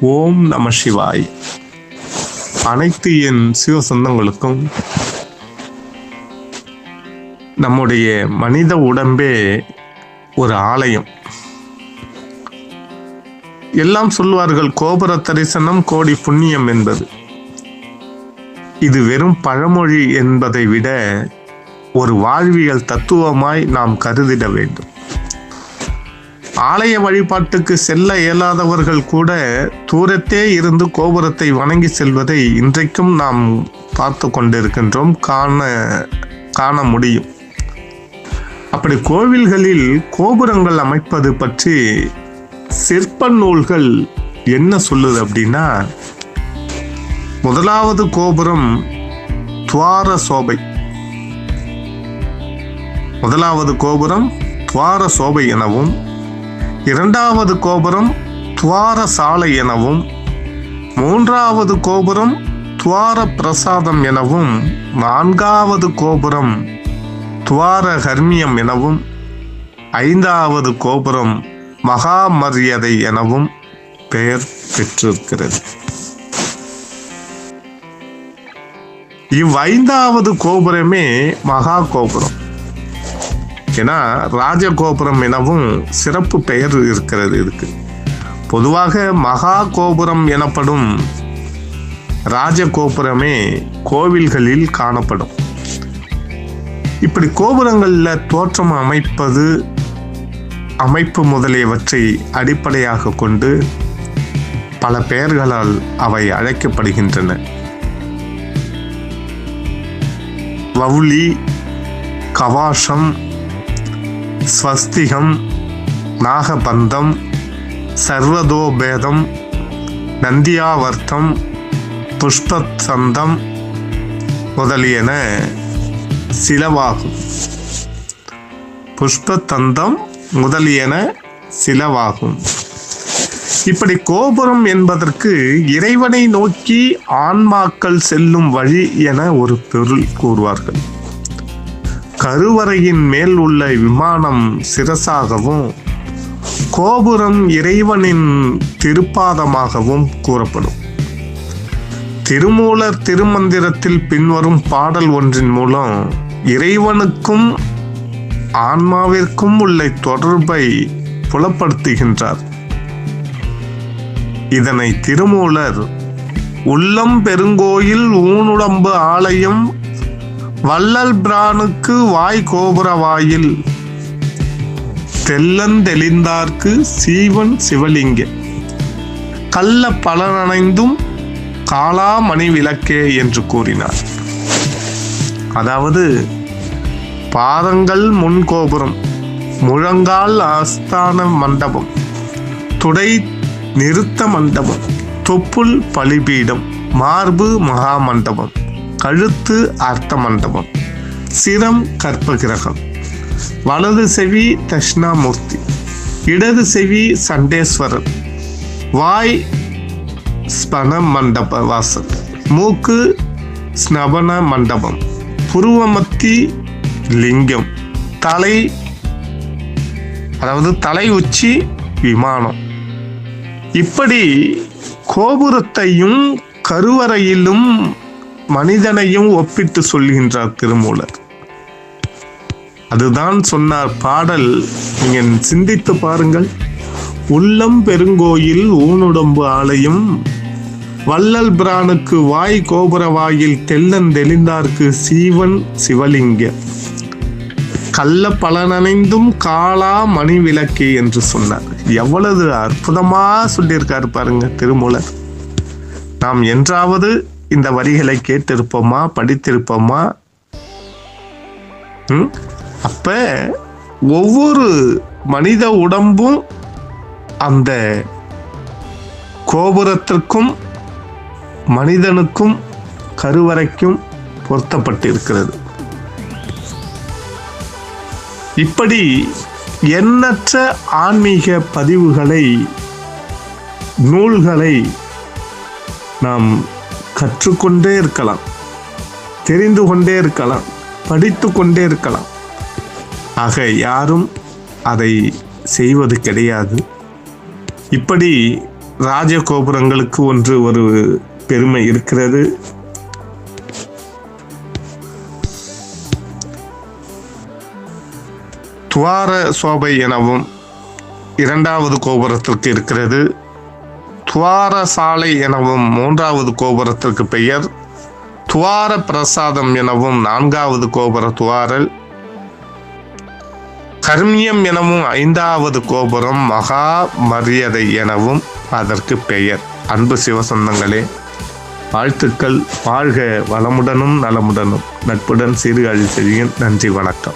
ஓம் நம சிவாய். அனைத்து என் சிவ சொந்தங்களுக்கும் நம்முடைய மனித உடம்பே ஒரு ஆலயம். எல்லாம் சொல்வார்கள் கோபுர தரிசனம் கோடி புண்ணியம் என்பது. இது வெறும் பழமொழி என்பதை விட ஒரு வாழ்வியல் தத்துவமாய் நாம் கருதிட வேண்டும். ஆலய வழிபாட்டுக்கு செல்ல இயலாதவர்கள் கூட தூரத்தே இருந்து கோபுரத்தை வணங்கி செல்வதை இன்றைக்கும் நாம் பார்த்து கொண்டிருக்கின்றோம். காண காண முடியும். அப்படி கோவில்களில் கோபுரங்கள் அமைப்பது பற்றி சிற்ப நூல்கள் என்ன சொல்லுது அப்படின்னா முதலாவது கோபுரம் துவார சோபை. முதலாவது கோபுரம் துவார சோபை எனவும் இரண்டாவது கோபுரம் துவார சாலை எனவும் மூன்றாவது கோபுரம் துவார பிரசாதம் எனவும் நான்காவது கோபுரம் துவார கர்மியம் எனவும் ஐந்தாவது கோபுரம் மகா மரியாதை எனவும் பெயர் பெற்றிருக்கிறது. இவ்வைந்தாவது கோபுரமே மகா கோபுரம் ஏன்னா ராஜகோபுரம் எனவும் சிறப்பு பெயர் இருக்கிறது இதுக்கு. பொதுவாக மகா கோபுரம் எனப்படும் ராஜகோபுரமே கோவில்களில் காணப்படும். இப்படி கோபுரங்களில் தோற்றம் அமைப்பது அமைப்பு முதலியவற்றை அடிப்படையாக கொண்டு பல பெயர்களால் அவை அழைக்கப்படுகின்றன. வவுளி கவாசம் ஸ்வஸ்திகம் நாகபந்தம் சர்வதோபேதம் நந்தியாவர்த்தம் புஷ்பசந்தம் முதலியன சிலவாகும். புஷ்பத்தந்தம் முதலியன சிலவாகும். இப்படி கோபுரம் என்பதற்கு இறைவனை நோக்கி ஆன்மாக்கள் செல்லும் வழி என ஒரு பொருள் கூறுவார்கள். கருவறையின் மேல் உள்ள விமானம் சிரசாகவும் கோபுரம் இறைவனின் திருப்பாதமாகவும் கூறப்படும். திருமூலர் திருமந்திரத்தில் பின்வரும் பாடல் ஒன்றின் மூலம் இறைவனுக்கும் ஆன்மாவிற்கும் உள்ள தொடர்பை புலப்படுத்துகின்றார். இதனை திருமூலர் உள்ளம் பெருங்கோயில் ஊனுடம்பு ஆலயம் வள்ளல் பிரானுக்கு வாய் கோபுர வாயில். தெல்லந்தெளிந்தார்க்கு சீவன் சிவலிங்க. கள்ள பலனடைந்தும் காளாமணி விளக்கே என்று கூறினார். அதாவது பாதங்கள் முன் கோபுரம் முழங்கால் ஆஸ்தான மண்டபம் துடை நிறுத்த மண்டபம் தொப்புள் பலிபீடம் மார்பு மகா மண்டபம். கழுத்து அர்த்த மண்டபம் சிரம் கற்பகிரகம். வலது செவி தட்சிணாமூர்த்தி. இடது செவி சண்டேஸ்வரர் வாய் ஸ்பன மண்டப வாசல் மூக்கு ஸ்னபன மண்டபம். புருவமத்தி லிங்கம். தலை அதாவது தலை உச்சி விமானம். இப்படி கோபுரத்தையும் கருவறையிலும் மனிதனையும் ஒப்பிட்டு சொல்கின்றார் திருமூலர். அதுதான் சொன்னார் பாடல். நீங்க சிந்தித்து பாருங்கள். உள்ளம் பெருங்கோயில் ஊனுடம்பு ஆலயம். வள்ளல் பிரானுக்கு வாய் கோபுர வாயில் தெல்லன் தெளிந்தார்க்கு சீவன் சிவலிங்க. கள்ள பலனனைந்தும் காளா மணி விளக்கு என்று சொன்னார். எவ்வளவு அற்புதமா சொல்லியிருக்காரு பாருங்க திருமூலர். நாம் என்றாவது இந்த வரிகளை கேட்டிருப்போமா? படித்திருப்போமா? ம்? அப்ப ஒவ்வொரு மனித உடம்பும் அந்த கோபுரத்திற்கும் மனிதனுக்கும் கருவறைக்கும் பொருத்தப்பட்டிருக்கிறது. இப்படி எண்ணற்ற ஆன்மீக பதிவுகளை நூல்களை நாம் கற்றுக்கொண்டே இருக்கலாம் தெரிந்து கொண்டே இருக்கலாம் படித்து கொண்டே இருக்கலாம். ஆக யாரும் அதை செய்வது கிடையாது. இப்படி ராஜகோபுரங்களுக்கு ஒன்று ஒரு பெருமை இருக்கிறது. துவார சோபை எனவும் இரண்டாவது கோபுரத்திற்கு இருக்கிறது. துவார சாலை எனவும் மூன்றாவது கோபுரத்திற்கு பெயர். துவார பிரசாதம் எனவும் நான்காவது கோபுர துவாரல். கர்மியம் எனவும் ஐந்தாவது கோபுரம் மகா மரியாதை எனவும் அதற்கு பெயர். அன்பு சிவசந்தங்களே வாழ்த்துக்கள். வாழ்க வளமுடனும் நலமுடனும். நட்புடன் சீர்காழி செய்யும் நன்றி வணக்கம்.